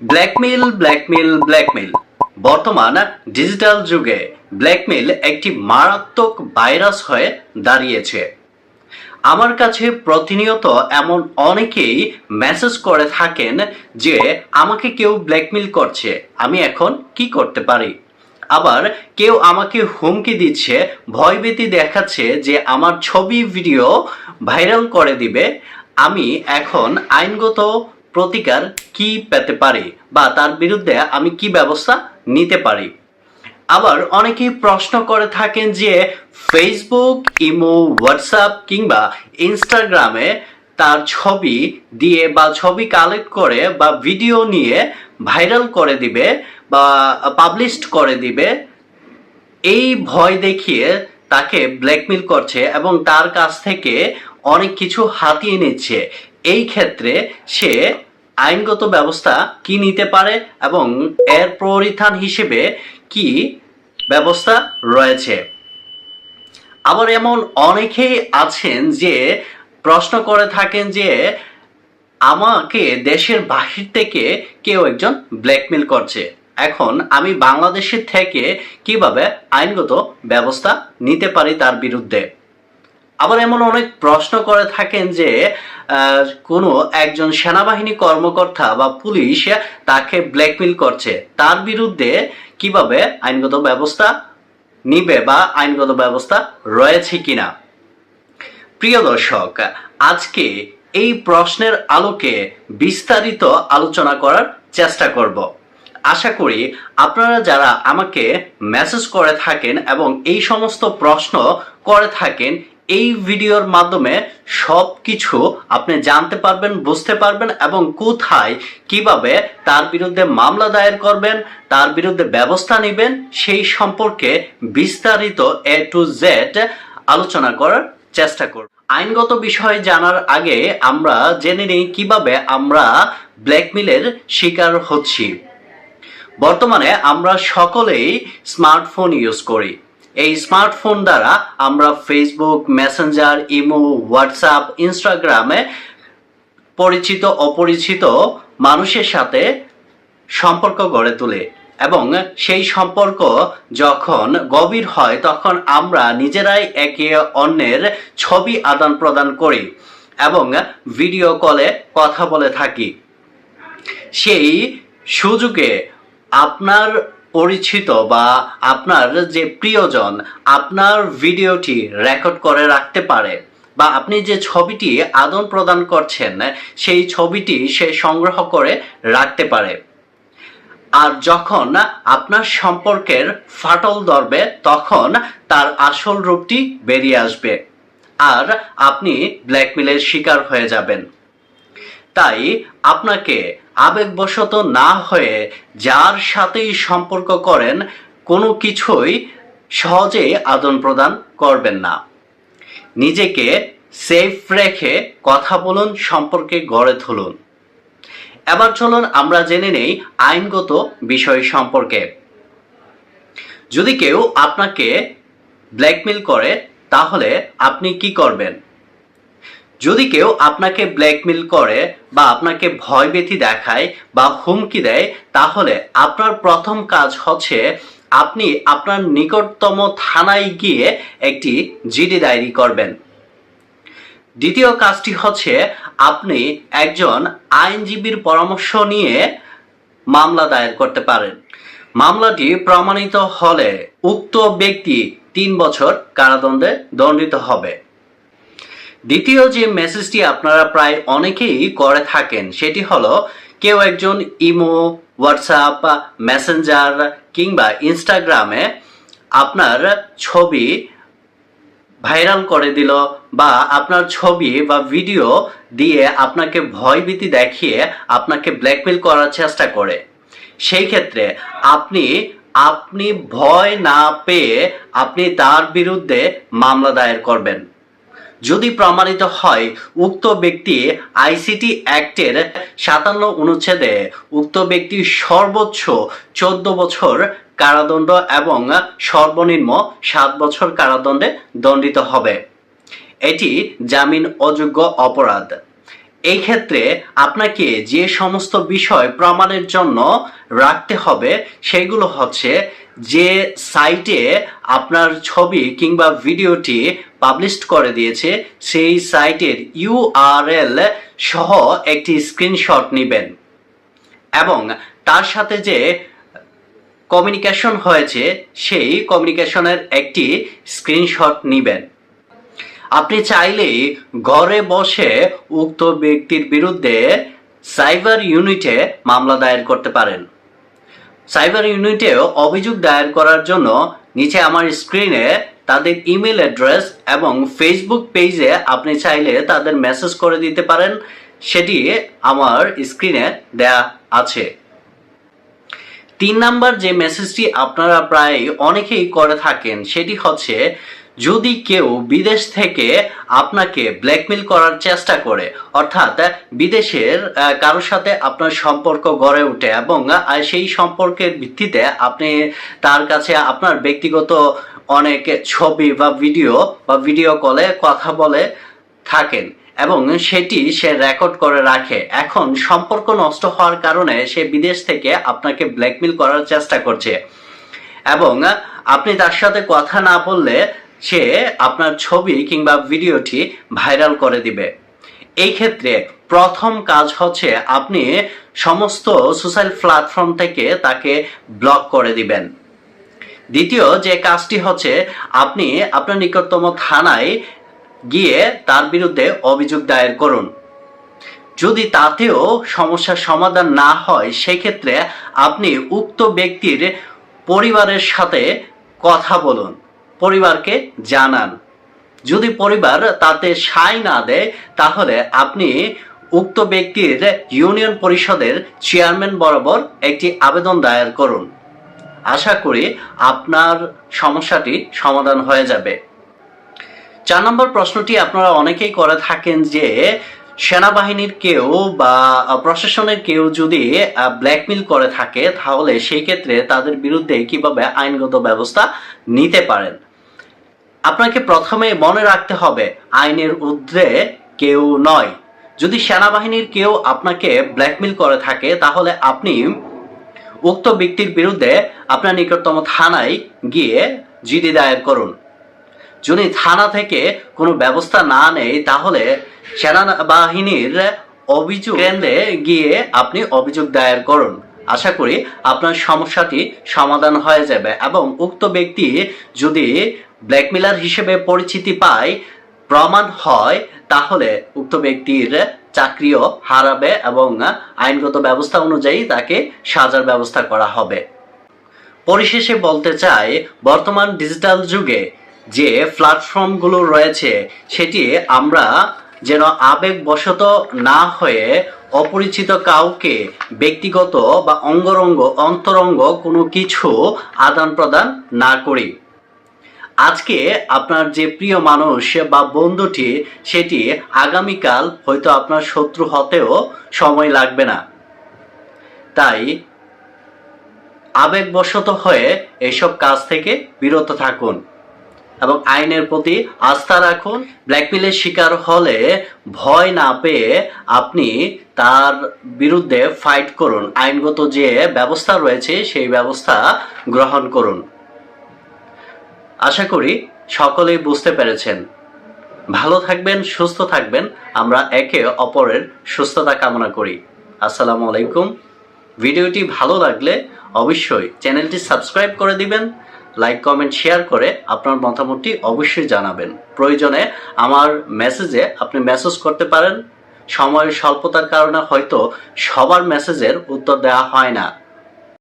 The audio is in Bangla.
Blackmail blackmail blackmail. বর্তমান ডিজিটাল যুগে ব্ল্যাকমেইল একটি মারাত্মক ভাইরাস হয়ে দাঁড়িয়েছে। আমার কাছে প্রতিনিয়ত এমন অনেকেই মেসেজ করে থাকেন যে, আমাকে কেউ ব্ল্যাকমেল করছে, আমি এখন কি করতে পারি? আবার কেউ আমাকে হুমকি দিচ্ছে, ভয়ভীতি দেখাচ্ছে যে, আমার ছবি, ভিডিও ভাইরাল করে দিবে, আমি এখন আইনগত প্রতিকার কি পেতে পারি বা তার বিরুদ্ধে আমি কি ব্যবস্থা নিতে পারি? আবার অনেকেই প্রশ্ন করে থাকেন যে ফেসবুক ইমো হোয়াটসঅ্যাপ কিংবা ইনস্টাগ্রামে তার ছবি দিয়ে বা ছবি কালেক্ট করে বা ভিডিও নিয়ে ভাইরাল করে দিবে বা পাবলিশ করে দিবে, এই ভয় দেখিয়ে তাকে ব্ল্যাকমেল করছে এবং তার কাছ থেকে অনেক কিছু হাতিয়ে নিচ্ছে। এই ক্ষেত্রে সে আইনগত ব্যবস্থা কি নিতে পারে এবং এর পরিধান হিসেবে কি ব্যবস্থা রয়েছে? আবার এমন অনেকেই আছেন যে প্রশ্ন করে থাকেন যে আমাকে দেশের বাহির থেকে কেউ একজন ব্ল্যাকমেল করছে। এখন আমি বাংলাদেশের থেকে কীভাবে আইনগত ব্যবস্থা নিতে পারি তার বিরুদ্ধে? আবার এমন অনেক প্রশ্ন করে থাকেন যে কোনো একজন সেনাবাহিনী কর্মকর্তা বা পুলিশ তাকে ব্ল্যাকমেল করছে। তার বিরুদ্ধে কীভাবে আইনগত ব্যবস্থা নিবে বা আইনগত ব্যবস্থা রয়েছে কিনা? প্রিয় দর্শক, আজকে এই প্রশ্নের আলোকে বিস্তারিত আলোচনা করার চেষ্টা করব। আশা করি আপনারা যারা আমাকে মেসেজ করে থাকেন এবং এই সমস্ত প্রশ্ন করে থাকেন এই ভিডিওর মাধ্যমে সব কিছু আপনি জানতে পারবেন, বুঝতে পারবেন এবং কোথায়, কীভাবে তার বিরুদ্ধে মামলা দায়ের করবেন, তার বিরুদ্ধে ব্যবস্থা নেবেন, সেই সম্পর্কে বিস্তারিত এ টু জেড আলোচনা করার চেষ্টা করব। আইনগত বিষয় জানার আগে আমরা জেনে নিই কীভাবে আমরা ব্ল্যাকমেলের শিকার হচ্ছি। বর্তমানে আমরা সকলেই স্মার্টফোন ইউজ করি। এই স্মার্টফোন দ্বারা আমরা ফেসবুক মেসেঞ্জার ইমো হোয়াটসঅ্যাপ ইনস্টাগ্রামে পরিচিত, অপরিচিত মানুষের সাথে সম্পর্ক গড়ে তোলে। এবং সেই সম্পর্ক যখন গভীর হয়, তখন আমরা নিজেরাই একে অন্যের ছবি আদান প্রদান করি এবং ভিডিও কলে কথা বলে থাকি। সেই সুযোগে আপনার পরিচিত বা আপনার যে প্রিয়জন আপনার ভিডিওটি রেকর্ড করে রাখতে পারে বা আপনি যে ছবিটি আদান প্রদান করছেন, সেই ছবিটি সে সংগ্রহ করে রাখতে পারে। আর যখন আপনার সম্পর্কের ফাটল ধরবে, তখন তার আসল রূপটি বেরিয়ে আসবে। আর আপনি ব্ল্যাকমেলের শিকার হয়ে যাবেন। তাই আপনাকে আবেগবশত না হয়ে যার সাথেই সম্পর্ক করেন, কোনো কিছুই সহজে আদান প্রদান করবেন না। নিজেকে সেফ রেখে কথা বলুন, সম্পর্কে গড়ে তুলুন। এবার চলুন আমরা জেনে নেই আইনগত বিষয় সম্পর্কে। যদি কেউ আপনাকে ব্ল্যাকমেল করে, তাহলে আপনি কি করবেন? যদি কেউ আপনাকে ব্ল্যাকমেল করে বা আপনাকে ভয় ভয়ভীতি দেখায় বা হুমকি দেয়, তাহলে আপনার প্রথম কাজ হচ্ছে আপনি আপনার নিকটতম থানায় গিয়ে একটি জিডি ডায়েরি করবেন। দ্বিতীয় কাজটি হচ্ছে আপনি একজন আইনজীবীর পরামর্শ নিয়ে মামলা দায়ের করতে পারেন। মামলাটি প্রমাণিত হলে উক্ত ব্যক্তি তিন বছর কারাদণ্ডে দণ্ডিত হবে। দ্বিতীয় যে মেসেজটি আপনারা প্রায় অনেকেই করে থাকেন, সেটি হলো, কেউ একজন ইমো, হোয়াটসঅ্যাপ, মেসেঞ্জার কিংবা ইনস্টাগ্রামে আপনার ছবি ভাইরাল করে দিল বা আপনার ছবি বা ভিডিও দিয়ে আপনাকে ভয়ভীতি দেখিয়ে আপনাকে ব্ল্যাকমেল করার চেষ্টা করে। সেই ক্ষেত্রে আপনি আপনি ভয় না পেয়ে আপনি তার বিরুদ্ধে মামলা দায়ের করবেন। যদি প্রমাণিত হয়, উক্ত ব্যক্তি আইসিটি অ্যাক্টের সাতান্ন অনুচ্ছেদে উক্ত ব্যক্তি সর্বোচ্চ চোদ্দ বছর কারাদণ্ড এবং সর্বনিম্ন সাত বছর কারাদণ্ডে দণ্ডিত হবে। এটি জামিন অযোগ্য অপরাধ। এই ক্ষেত্রে আপনাকে যে সমস্ত বিষয় প্রমাণের জন্য রাখতে হবে সেগুলো হচ্ছে যে সাইটে আপনার ছবি কিংবা ভিডিওটি পাবলিশ করে দিয়েছে, সেই সাইটের ইউআরএল সহ একটি স্ক্রিনশট নেবেন। এবং তার সাথে যে কমিউনিকেশন হয়েছে, সেই কমিউনিকেশনের একটি স্ক্রিনশট নেবেন। আপনি চাইলেই ঘরে বসে উক্ত ব্যক্তির বিরুদ্ধে সাইবার ইউনিটে মামলা দায়ের করতে পারেন। সাইবার ইউনিটে অভিযোগ দায়ের করার জন্য নিচে আমার স্ক্রিনে তাদের ইমেল অ্যাড্রেস এবং ফেসবুক পেজে আপনি চাইলে তাদের মেসেজ করে দিতে পারেন। সেটি আমার স্ক্রিনে দেয়া আছে। তিন নাম্বার যে মেসেজটি আপনারা প্রায় অনেকেই করে থাকেন, সেটি হচ্ছে যদি কেউ বিদেশ থেকে আপনাকে ব্ল্যাকমেল করার চেষ্টা করে, অর্থাৎ বিদেশের কারোর সাথে আপনার সম্পর্ক গড়ে ওঠে এবং সেই সম্পর্কের ভিত্তিতে আপনি তার কাছে আপনার ব্যক্তিগত অনেক ছবি বা ভিডিও বা ভিডিও কলে কথা বলে থাকেন এবং সেটি সে রেকর্ড করে রাখে, এখন সম্পর্ক নষ্ট হওয়ার কারণে সে বিদেশ থেকে আপনাকে ব্ল্যাকমেল করার চেষ্টা করছে এবং আপনি তার সাথে কথা না বললে সে আপনার ছবি কিংবা ভিডিওটি ভাইরাল করে দিবে। এই ক্ষেত্রে প্রথম কাজ হচ্ছে আপনি সমস্ত সোশ্যাল প্ল্যাটফর্ম থেকে তাকে ব্লক করে দিবেন। দ্বিতীয় যে কাজটি হচ্ছে, আপনি আপনার নিকটতম থানায় গিয়ে তার বিরুদ্ধে অভিযোগ দায়ের করুন। যদি তাতেও সমস্যার সমাধান না হয়, সেক্ষেত্রে আপনি উক্ত ব্যক্তির পরিবারের সাথে কথা বলুন। পরিবারকে জানান। যদি পরিবার তাতে সায় না দেয়, তাহলে আপনি উক্ত ব্যক্তির ইউনিয়ন পরিষদের চেয়ারম্যান বরাবর একটি আবেদন দায়ের করুন। আশা করি আপনার সমস্যাটি সমাধান হয়ে যাবে। চার নম্বর প্রশ্নটি আপনারা অনেকেই করে থাকেন যে, সেনাবাহিনীর কেউ বা প্রশাসনের কেউ যদি ব্ল্যাকমেল করে থাকে, তাহলে সেই ক্ষেত্রে তাদের বিরুদ্ধে কীভাবে আইনগত ব্যবস্থা নিতে পারেন? আপনাকে প্রথমে মনে রাখতে হবে, আইনের ঊর্ধ্বে কেউ নয়। যদি সেনাবাহিনীর কেউ আপনাকে ব্ল্যাকমেল করে থাকে, তাহলে আপনি উক্ত ব্যক্তির বিরুদ্ধে আপনার নিকটতম থানায় গিয়ে জিডি দায়ের করুন। যদি থানা থেকে কোনো ব্যবস্থা না নেয়, তাহলে সেনাবাহিনীর অভিযোগ কেন্দ্রে গিয়ে আপনি অভিযোগ দায়ের করুন। আশা করি আপনার সমস্যাটি সমাধান হয়ে যাবে এবং উক্ত ব্যক্তি যদি ব্ল্যাকমেলার হিসেবে পরিচিতি পায়, প্রমাণ হয়, তাহলে উক্ত ব্যক্তির চাকরিও হারাবে এবং আইনগত ব্যবস্থা অনুযায়ী তাকে সাজার ব্যবস্থা করা হবে। পরিশেষে বলতে চাই, বর্তমান ডিজিটাল যুগে যে প্ল্যাটফর্মগুলো রয়েছে, সেটি আমরা যেন আবেগবশত না হয়ে অপরিচিত কাউকে ব্যক্তিগত বা অঙ্গরঙ্গ, অন্তরঙ্গ কোনো কিছু আদান প্রদান না করি। আজকে আপনার যে প্রিয় মানুষ বা বন্ধুটি, সেটি আগামীকাল হয়তো আপনার শত্রু হতেও সময় লাগবে না। তাই আবেগবশত হয়ে এসব কাজ থেকে বিরত থাকুন। এবং আইনের প্রতি আস্থা রাখুন। ব্ল্যাকমেলের শিকার হলে ভয় না পেয়ে আপনি তার বিরুদ্ধে ফাইট করুন। আইনগত যে ব্যবস্থা রয়েছে, সেই ব্যবস্থা গ্রহণ করুন। আশা করি সকলেই বুঝতে পেরেছেন। ভালো থাকবেন, সুস্থ থাকবেন। আমরা একে অপরের সুস্থতা কামনা করি। আসসালামু আলাইকুম। ভিডিওটি ভালো লাগলে অবশ্যই চ্যানেলটি সাবস্ক্রাইব করে দিবেন। লাইক কমেন্ট শেয়ার করে আপনার মতামতটি অবশ্যই জানাবেন। প্রয়োজনে আমার মেসেজে আপনি মেসেজ করতে পারেন। সময়ের স্বল্পতার কারণে হয়তো সবার মেসেজের উত্তর দেওয়া হয় না।